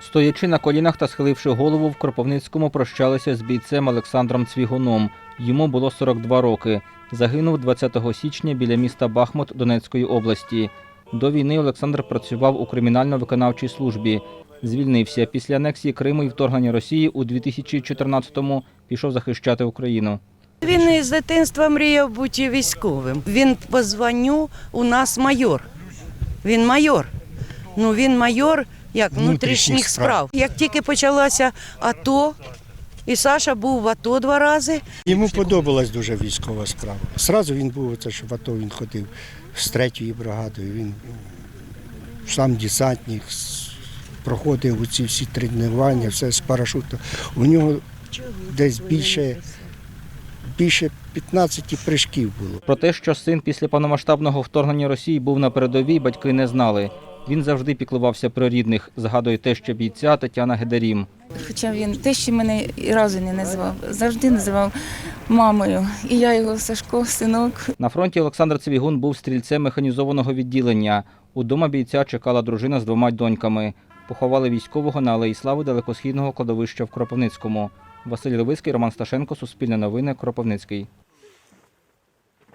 Стоячи на колінах та схиливши голову, в Кропивницькому прощалися з бійцем Олександром Цвігуном. Йому було 42 роки. Загинув 20 січня біля міста Бахмут Донецької області. До війни Олександр працював у кримінально-виконавчій службі. Звільнився після анексії Криму і вторгнення Росії у 2014-му пішов захищати Україну. Він із дитинства мріяв бути військовим. Він по званню у нас майор. Він майор. Ну він майор як внутрішніх, Внутрішніх справ. справ. Як тільки почалося АТО, і Саша був в АТО два рази. Йому подобалась дуже військова справа. Сразу він був оце, що в АТО він ходив з третьою бригадою. Він сам десантник, проходив оці всі тренування, все з парашутом. У нього десь більше, більше 15 прыжків було. Про те, що син після повномасштабного вторгнення Росії був на передовій, батьки не знали. Він завжди піклувався про рідних, згадує теща бійця Тетяна Гедарім. Хоча він те, що мене і разу не називав, завжди називав мамою. І я його Сашко, синок. На фронті Олександр Цвігун був стрільцем механізованого відділення. Удома бійця чекала дружина з двома доньками. Поховали військового на Алеї Слави далекосхідного кладовища в Кропивницькому. Василь Левицький, Роман Сташенко, Суспільне новини, Кропивницький.